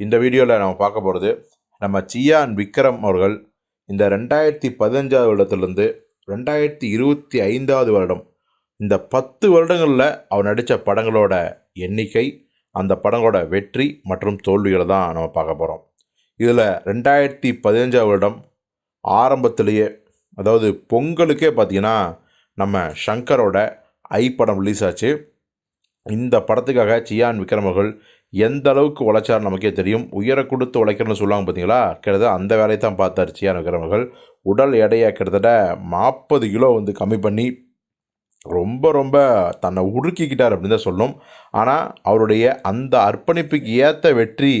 இந்த வீடியோவில் நம்ம பார்க்க போகிறது நம்ம சியான் விக்ரம் அவர்கள் இந்த ரெண்டாயிரத்தி பதினஞ்சாவது வருடத்துலேருந்து ரெண்டாயிரத்தி இருபத்தி ஐந்தாவது வருடம். இந்த பத்து வருடங்களில் அவர் நடித்த படங்களோட எண்ணிக்கை அந்த படங்களோட வெற்றி மற்றும் தோல்விகளை தான் நம்ம பார்க்க போகிறோம் இதில் ரெண்டாயிரத்தி பதினஞ்சாவது வருடம் ஆரம்பத்திலேயே அதாவது பொங்கலுக்கே பார்த்தீங்கன்னா நம்ம ஷங்கரோட ஐ படம் ரிலீஸ் ஆச்சு. இந்த படத்துக்காக சியான் விக்ரமர்கள் எந்த அளவுக்கு உழைச்சார் நமக்கே தெரியும். உயர கொடுத்து உழைக்கிறன்னு சொல்லுவாங்க பார்த்தீங்களா கிட்டத்தட்ட அந்த வேலையை தான் பார்த்தார் சியான் விக்ரமர்கள் உடல் எடையை கிட்டத்தட்ட நாற்பது கிலோ வந்து கம்மி பண்ணி ரொம்ப ரொம்ப தன்னை உருக்கிக்கிட்டார் அப்படின்னு தான் சொல்லணும். ஆனால் அவருடைய அந்த அர்ப்பணிப்புக்கு ஏற்ற வெற்றி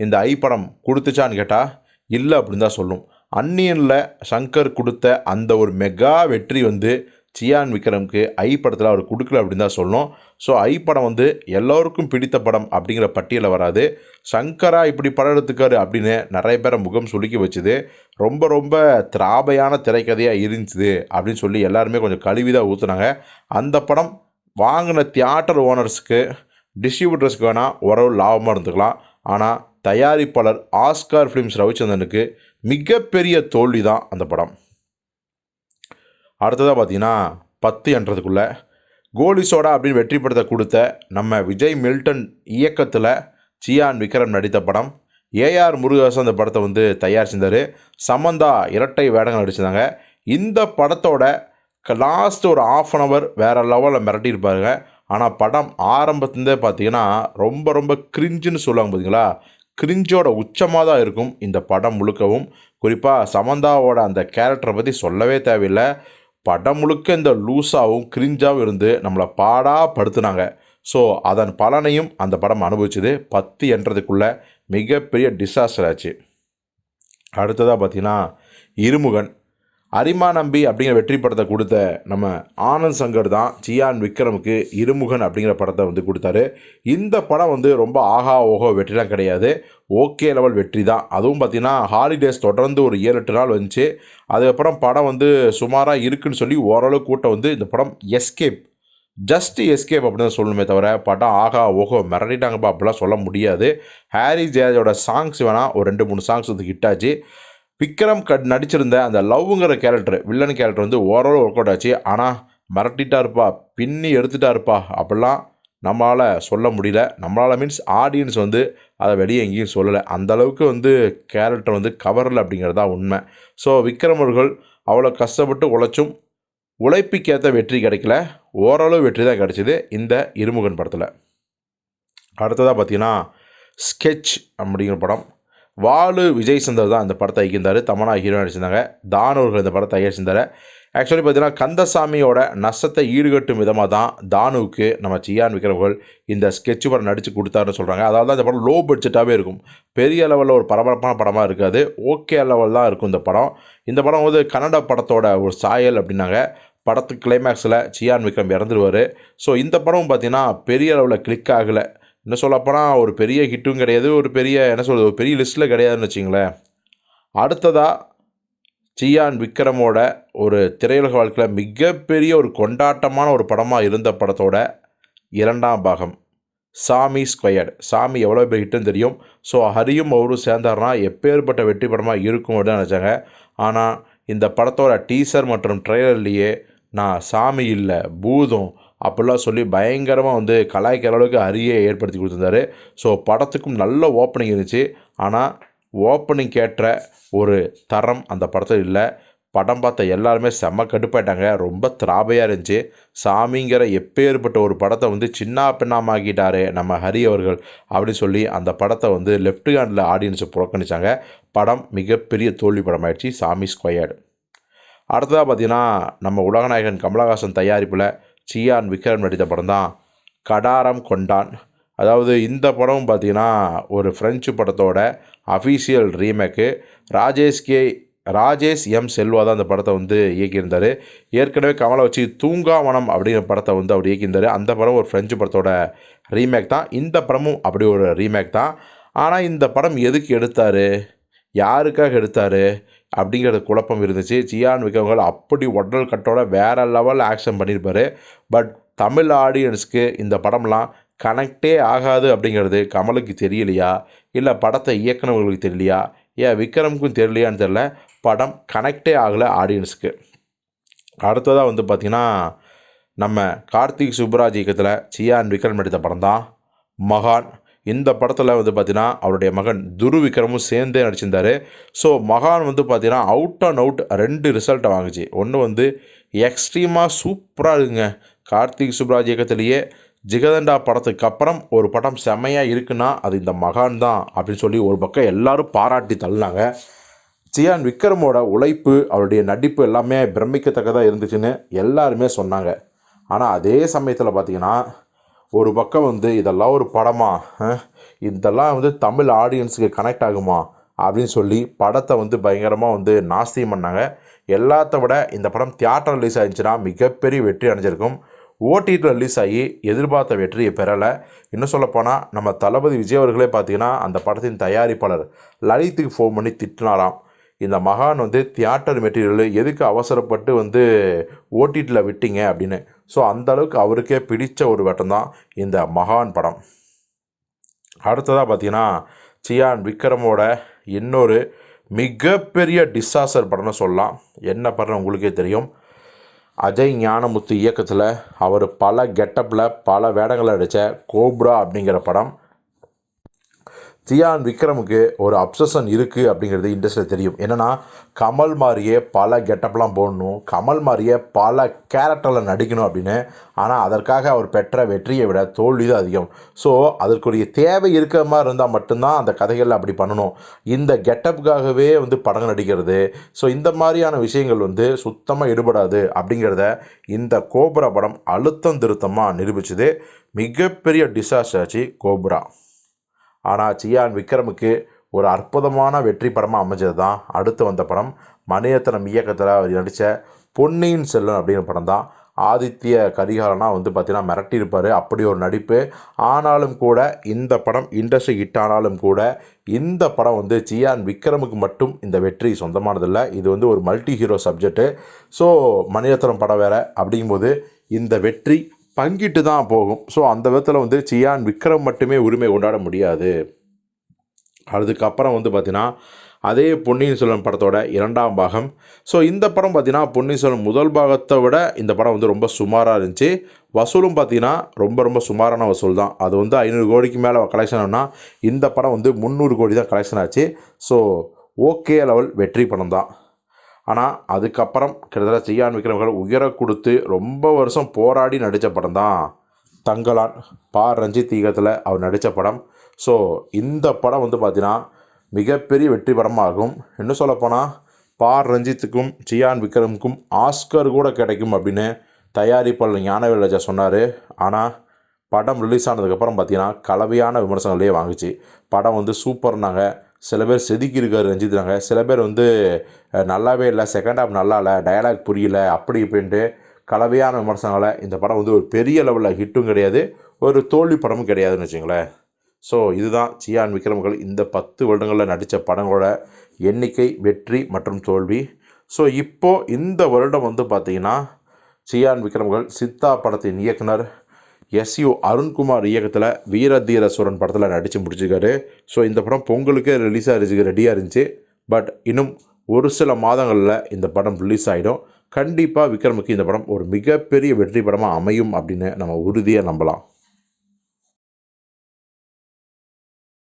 இந்த ஐ படம் கொடுத்துச்சான்னு கேட்டால் இல்லை அப்படின்னு தான் சொல்லும் அன்னியனில் சங்கர் கொடுத்த அந்த ஒரு மெகா வெற்றி வந்து சியான் விக்ரம்க்கு ஐ படத்தில் அவர் கொடுக்கல அப்படின்னு தான் சொல்லணும். ஸோ ஐ படம் வந்து எல்லோருக்கும் பிடித்த படம் அப்படிங்கிற பட்டியலில் வராது. சங்கரா இப்படி படம் எடுத்துக்காரு அப்படின்னு நிறைய பேரை முகம் சுலுக்கி வச்சுது. ரொம்ப ரொம்ப திராபையான திரைக்கதையாக இருந்துச்சு அப்படின்னு சொல்லி எல்லாருமே கொஞ்சம் கழுவிதான் ஊற்றுனாங்க அந்த படம் வாங்கின தியேட்டர் ஓனர்ஸ்க்கு டிஸ்ட்ரிபியூட்டர்ஸ்க்கு வேணால் ஓரளவு லாபமாக இருந்துக்கலாம். ஆனால் தயாரிப்பாளர் ஆஸ்கார் ஃபிலிம்ஸ் ரவிச்சந்திரனுக்கு மிகப்பெரிய தோல்வி தான் அந்த படம். அடுத்ததாக பார்த்தீங்கன்னா பத்து என்றதுக்குள்ளே கோலி சோடா அப்படின்னு வெற்றி படத்தை கொடுத்த நம்ம விஜய் மில்டன் இயக்கத்தில் சியான் விக்ரம் நடித்த படம். ஏஆர் முருகதாஸ் அந்த படத்தை வந்து தயார் செஞ்சார். சமந்தா இரட்டை வேடங்கள் நடிச்சிருந்தாங்க. இந்த படத்தோட லாஸ்ட் ஒரு ஆஃப் அன் ஹவர் வேறு லெவலில் மிரட்டியிருப்பாருங்க. ஆனால் படம் ஆரம்பத்துலேருந்தே பார்த்தீங்கன்னா ரொம்ப ரொம்ப கிரிஞ்சுன்னு சொல்லுவாங்க பார்த்தீங்களா கிரிஞ்சோட உச்சமாக தான் இருக்கும் இந்த படம் முழுக்கவும். குறிப்பாக சமந்தாவோட அந்த கேரக்டரை பற்றி சொல்லவே தேவையில்லை. படம் முழுக்க இந்த லூஸாகவும் கிரிஞ்சாகவும் இருந்து நம்மளை பாடா படுத்துனாங்க. ஸோ அதன் பலனையும் அந்த படம் அனுபவிச்சது பத்து என்றதுக்குள்ள மிகப்பெரிய டிசாஸ்டர் ஆச்சு. அடுத்ததாக பார்த்தீங்கன்னா இருமுகன். அரிமா நம்பி அப்படிங்கிற வெற்றி படத்தை கொடுத்த நம்ம ஆனந்த் சங்கர் தான் சியான் விக்ரமுக்கு இருமுகன் அப்படிங்கிற படத்தை வந்து கொடுத்தாரு. இந்த படம் வந்து ரொம்ப ஆகா ஓஹோ வெற்றிலாம் கிடையாது. ஓகே லெவல் வெற்றி தான். அதுவும் பார்த்திங்கன்னா ஹாலிடேஸ் தொடர்ந்து ஒரு ஏழு எட்டு நாள் வந்துச்சு. அதுக்கப்புறம் படம் வந்து சுமாராக இருக்குன்னு சொல்லி ஓரளவு கூட்டம் வந்து இந்த படம் எஸ்கேப் ஜஸ்ட் எஸ்கேப் அப்படின்னு தான் சொல்லணுமே தவிர படம் ஆகா ஓஹோ மிரட்டிட்டாங்கப்பா அப்படிலாம் சொல்ல முடியாது. ஹாரி ஜேஜோட சாங்ஸ் வேணால் ஒரு ரெண்டு மூணு சாங்ஸ் வந்து ஹிட் ஆச்சு. விக்ரம் கட் நடிச்சிருந்த அந்த லவ்ங்கிற கேரக்டர் வில்லன் கேரக்டர் வந்து ஓரளவு ஒர்க் அவுட் ஆச்சு. ஆனால் மிரட்டிட்டா இருப்பா பின்னி எடுத்துட்டா இருப்பா அப்படிலாம் நம்மளால் சொல்ல முடியல. நம்மளால் மீன்ஸ் ஆடியன்ஸ் வந்து அதை வெளியே எங்கேயும் சொல்லலை. அந்த அளவுக்கு வந்து கேரக்டர் வந்து கவரில் அப்படிங்கிறது தான் உண்மை. ஸோ விக்ரம் அவர்கள் அவ்வளோ கஷ்டப்பட்டு உழைச்சும் உழைப்புக்கேற்ற வெற்றி கிடைக்கல. ஓரளவு வெற்றி தான் கிடைச்சிது இந்த இருமுகன் படத்தில். அடுத்ததாக பார்த்தீங்கன்னா ஸ்கெட்ச் அப்படிங்கிற படம். வாலு விஜய் சந்தர் தான் இந்த படத்தை இயக்கியிருந்தார். தமனா ஹீரோ நடிச்சிருந்தாங்க. தான் இந்த படத்தை தயாரிச்சிருந்தார் ஆக்சுவலி பார்த்தீங்கன்னா கந்தசாமியோட நஷ்டத்தை ஈடுகட்டும் விதமாக தான் தானுவுக்கு நம்ம சியான் விக்ரம்கள் இந்த ஸ்கெட்ச் படம் நடித்து கொடுத்தாருன்னு சொல்கிறாங்க அதாவது இந்த படம் லோ பட்ஜெட்டாகவே இருக்கும். பெரிய லெவலில் ஒரு பரபரப்பான படமாக இருக்காது. ஓகே லெவல் தான் இருக்கும் இந்த படம். இந்த படம் வந்து கன்னட படத்தோட ஒரு சாயல் அப்படின்னாங்க. படத்துக்கு கிளைமேக்ஸில் சியான் விக்ரம் இறந்துருவார். ஸோ இந்த படம் பார்த்திங்கன்னா பெரிய அளவில் கிளிக் ஆகலை. என்ன சொல்லப்போனால் ஒரு பெரிய ஹிட்டும் கிடையாது ஒரு பெரிய என்ன சொல்கிறது ஒரு பெரிய லிஸ்ட்டில் கிடையாதுன்னு வச்சிங்களேன். அடுத்ததாக சியான் விக்ரமோட ஒரு திரையுலக வாழ்க்கையில் மிகப்பெரிய ஒரு கொண்டாட்டமான ஒரு படமாக இருந்த படத்தோட இரண்டாம் பாகம் சாமி ஸ்கொயர்டு. சாமி எவ்வளோ பெரிய ஹிட்டுன்னு தெரியும். ஸோ ஹரியும் அவரும் சேர்ந்தார்னா எப்பேற்பட்ட வெற்றி படமாக இருக்கும் அப்படின்னு நினச்சாங்க. ஆனால் இந்த படத்தோட டீசர் மற்றும் ட்ரெய்லர்லேயே நான் சாமி இல்லை பூதம் அப்படிலாம் சொல்லி பயங்கரமாக வந்து கலாய்க்கிற அளவுக்கு அரியை ஏற்படுத்தி கொடுத்துருந்தாரு. ஸோ படத்துக்கும் நல்ல ஓப்பனிங் இருந்துச்சு. ஆனால் ஓப்பனிங் கேட்ட ஒரு தரம் அந்த படத்தில் இல்லை. படம் பார்த்த எல்லாருமே செம்ம கடுப்பாயிட்டாங்க. ரொம்ப திராபையாக இருந்துச்சு. சாமிங்கிற எப்பேற்பட்ட ஒரு படத்தை வந்து சின்ன பின்னாமாக்கிட்டாரு நம்ம ஹரி அவர்கள் அப்படின்னு சொல்லி அந்த படத்தை வந்து லெஃப்ட் ஹேண்டில் ஆடியன்ஸை புறக்கணித்தாங்க படம் மிகப்பெரிய தோல்வி படம் ஆயிடுச்சு சாமி ஸ்கொயர்டு அடுத்ததாக பார்த்தீங்கன்னா நம்ம உலகநாயகன் கமலஹாசன் தயாரிப்பில் சியான் விக்ரம் நடித்த படம் தான் கடாரம் கொண்டான். அதாவது இந்த படம் பார்த்திங்கன்னா ஒரு ஃப்ரெஞ்சு படத்தோட official remake Rajesh K Rajesh M Selva தான் அந்த படத்தை வந்து இயக்கியிருந்தார். ஏற்கனவே கமலை வச்சு தூங்காவனம் அப்படிங்கிற படத்தை வந்து அவர் இயக்கியிருந்தார். அந்த படம் ஒரு ஃப்ரெஞ்சு படத்தோட ரீமேக் தான். இந்த படமும் அப்படி ஒரு ரீமேக் தான். ஆனால் இந்த படம் எதுக்கு எடுத்தார்? யாருக்காக எடுத்தார்? அப்படிங்கிற குழப்பம் இருந்துச்சு. சியான் விக்ரம்கள் அப்படி உடல் கட்டோட வேறு லெவல் ஆக்ஷன் பண்ணியிருப்பார் பட் தமிழ் ஆடியன்ஸ்க்கு இந்த படம்லாம் கனெக்டே ஆகாது அப்படிங்கிறது கமலுக்கு தெரியலையா? இல்லை படத்தை இயக்குனவங்களுக்கு தெரியலையா? ஏன் விக்ரமுக்கும் தெரியலையான்னு தெரில படம் கனெக்டே ஆகலை ஆடியன்ஸுக்கு அடுத்ததாக வந்து பார்த்திங்கன்னா நம்ம கார்த்திக் சுப்ராஜ் இயக்கத்தில் சியான் விக்ரம் எடுத்த படம் தான் மகான் இந்த படத்தில் வந்து பார்த்தீங்கன்னா அவருடைய மகன் துரு விக்ரமும் சேர்ந்தே நடிச்சிருந்தார். ஸோ மகான் வந்து பார்த்தீங்கன்னா அவுட் அண்ட் அவுட் ரெண்டு ரிசல்ட்டை வாங்குச்சு. ஒன்று வந்து எக்ஸ்ட்ரீமாக சூப்பராக இருக்குங்க. கார்த்திக் சுப்ராஜ் இயக்கத்திலேயே ஜிகதண்டா படத்துக்கு அப்புறம் ஒரு படம் செம்மையாக இருக்குன்னா அது இந்த மகான் தான் அப்படின்னு சொல்லி ஒரு பக்கம் எல்லாரும் பாராட்டி தள்ளினாங்க. சியான் விக்ரமோட உழைப்பு அவருடைய நடிப்பு எல்லாமே பிரமிக்கத்தக்கதாக இருந்துச்சுன்னு எல்லாருமே சொன்னாங்க. ஆனால் அதே சமயத்தில் பார்த்தீங்கன்னா ஒரு பக்கம் வந்து இதெல்லாம் ஒரு படமா இதெல்லாம் வந்து தமிழ் ஆடியன்ஸுக்கு கனெக்ட் ஆகுமா? அப்படின்னு சொல்லி படத்தை வந்து பயங்கரமாக வந்து நாஸ்தியம் பண்ணாங்க. எல்லாத்த விட இந்த படம் தியேட்டர் ரிலீஸ் ஆயிருந்துச்சுன்னா மிகப்பெரிய வெற்றி அடைஞ்சிருக்கும். ஓடிடியில் ரிலீஸ் ஆகி எதிர்பார்த்த வெற்றியை பெறலை. இன்னும் சொல்லப்போனால் நம்ம தளபதி விஜய் அவர்களே பார்த்தீங்கன்னா அந்த படத்தின் தயாரிப்பாளர் லலித்துக்கு ஃபோன் பண்ணி திட்டினாராம். இந்த மகான் வந்து தியேட்டர் மெட்டீரியல் எதுக்கு அவசரப்பட்டு வந்து ஓடிடியில் விட்டீங்க அப்படின்னு. ஸோ அந்த அளவுக்கு அவருக்கே பிடித்த ஒரு வட்டம் தான் இந்த மகான் படம். அடுத்ததாக பார்த்தீங்கன்னா சியான் விக்ரமோட இன்னொரு மிகப்பெரிய டிசாஸ்டர் படம்னு சொல்லலாம். என்ன படம் உங்களுக்கே தெரியும். அஜய் ஞானமுத்து இயக்கத்தில் அவர் பல கெட்டப்பில் பல வேடங்களை நடித்த கோப்ரா அப்படிங்கிற படம். தியான் விக்ரமுக்கு ஒரு அப்சஷன் இருக்குது அப்படிங்கிறது இண்டஸ்ட்ரியில் தெரியும். என்னென்னா கமல் மாதிரியே பல கெட்டப்லாம் போடணும் கமல் மாதிரியே பல கேரக்டரில் நடிக்கணும் அப்படின்னு. ஆனால் அதற்காக அவர் பெற்ற வெற்றியை விட தோல்வி தான் அதிகம். ஸோ அதற்குரிய தேவை இருக்கிற மாதிரி இருந்தால் மட்டும்தான் அந்த கதைகளில் அப்படி பண்ணணும். இந்த கெட்டப்புக்காகவே வந்து படம் நடிக்கிறது. ஸோ இந்த மாதிரியான விஷயங்கள் வந்து சுத்தமாக ஈடுபடாது அப்படிங்கிறத இந்த கோபுரா படம் அழுத்தம் திருத்தமாக நிரூபிச்சது. மிகப்பெரிய டிசாஸ்டர் ஆச்சு கோபுரா. ஆனால் சியான் விக்ரமுக்கு ஒரு அற்புதமான வெற்றி படமாக அமைஞ்சது தான் அடுத்து வந்த படம். மணிரத்னம் இயக்கத்தில் அவர் நடித்த பொன்னியின் செல்வன் அப்படிங்கிற படம் தான். ஆதித்ய கரிகாலனா வந்து பார்த்திங்கன்னா மிரட்டியிருப்பார். அப்படி ஒரு நடிப்பு. ஆனாலும் கூட இந்த படம் இண்டஸ்ட்ரி ஹிட் ஆனாலும் கூட இந்த படம் வந்து சியான் விக்ரமுக்கு மட்டும் இந்த வெற்றி சொந்தமானதில்லை. இது வந்து ஒரு multi hero subject so Mani Ratnam படம் வேறு. அப்படிங்கும்போது இந்த வெற்றி பங்கிட்டு தான் போகும். ஸோ அந்த விதத்தில் வந்து சியான் விக்ரம் மட்டுமே உரிமை கொண்டாட முடியாது. அதுக்கப்புறம் வந்து பார்த்தீங்கன்னா அதே பொன்னியின் செல்வன் படத்தோட இரண்டாம் பாகம். ஸோ இந்த படம் பார்த்தீங்கன்னா பொன்னியின் செல்வன் முதல் பாகத்தை விட இந்த படம் வந்து ரொம்ப சுமாராக இருந்துச்சு. வசூலும் பார்த்தீங்கன்னா ரொம்ப ரொம்ப சுமாரான வசூல் தான். அது வந்து ஐநூறு கோடிக்கு மேலே கலெக்ஷன் ஆனால் இந்த படம் வந்து முந்நூறு கோடி தான் கலெக்ஷன் ஆச்சு. ஸோ ஓகே லெவல் வெற்றி படம் தான். ஆனால் அதுக்கப்புறம் கிட்டத்தட்ட சியான் விக்ரமர்கள் உயர கொடுத்து ரொம்ப வருஷம் போராடி நடித்த படம் தான் தங்கலான் பா. ரஞ்சித் ஈகத்தில் அவர் நடித்த படம். ஸோ இந்த படம் வந்து பார்த்தீங்கன்னா மிகப்பெரிய வெற்றி படமாகும். இன்னும் சொல்லப்போனால் பா. ரஞ்சித்துக்கும் சியான் விக்ரமுக்கும் ஆஸ்கர் கூட கிடைக்கும் அப்படின்னு தயாரிப்பாளர் ஞானவேல் ராஜா சொன்னார். ஆனால் படம் ரிலீஸ் ஆனதுக்கப்புறம் பார்த்தீங்கன்னா கலவையான விமர்சனங்களே வாங்குச்சு. படம் வந்து சூப்பர்னாங்க சில பேர் செதுக்கியிருக்காரு ரஞ்சித்னாங்க சில பேர் வந்து நல்லாவே இல்லை செகண்ட் ஹாஃப் நல்லா இல்லை டயலாக் புரியல அப்படி இப்படின்ட்டு கலவையான விமர்சனங்களை இந்த படம் வந்து ஒரு பெரிய லெவலில் ஹிட்டும் கிடையாது ஒரு தோல்வி படமும் கிடையாதுன்னு வச்சுங்களேன். ஸோ இதுதான் சியான் விக்ரமகள் இந்த பத்து வருடங்களில் நடித்த படங்களோட எண்ணிக்கை வெற்றி மற்றும் தோல்வி. ஸோ இப்போது இந்த வருடம் வந்து பார்த்திங்கன்னா சியான் விக்ரமகள் சித்தா படத்தின் இயக்குனர் எஸ்யு அருண்குமார் இயக்கத்தில் வீரதீர சூரன் படத்தில் நடித்து முடிச்சிருக்காரு. ஸோ இந்த படம் பொங்கலுக்கே ரிலீஸ் ஆகிருச்சு ரெடியாக இருந்துச்சு. பட் இன்னும் ஒரு சில மாதங்களில் இந்த படம் ரிலீஸ் ஆகிடும் கண்டிப்பாக விக்ரமுக்கு இந்த படம் ஒரு மிகப்பெரிய வெற்றி படமாக அமையும் அப்படின்னு நம்ம உறுதியாக நம்பலாம்.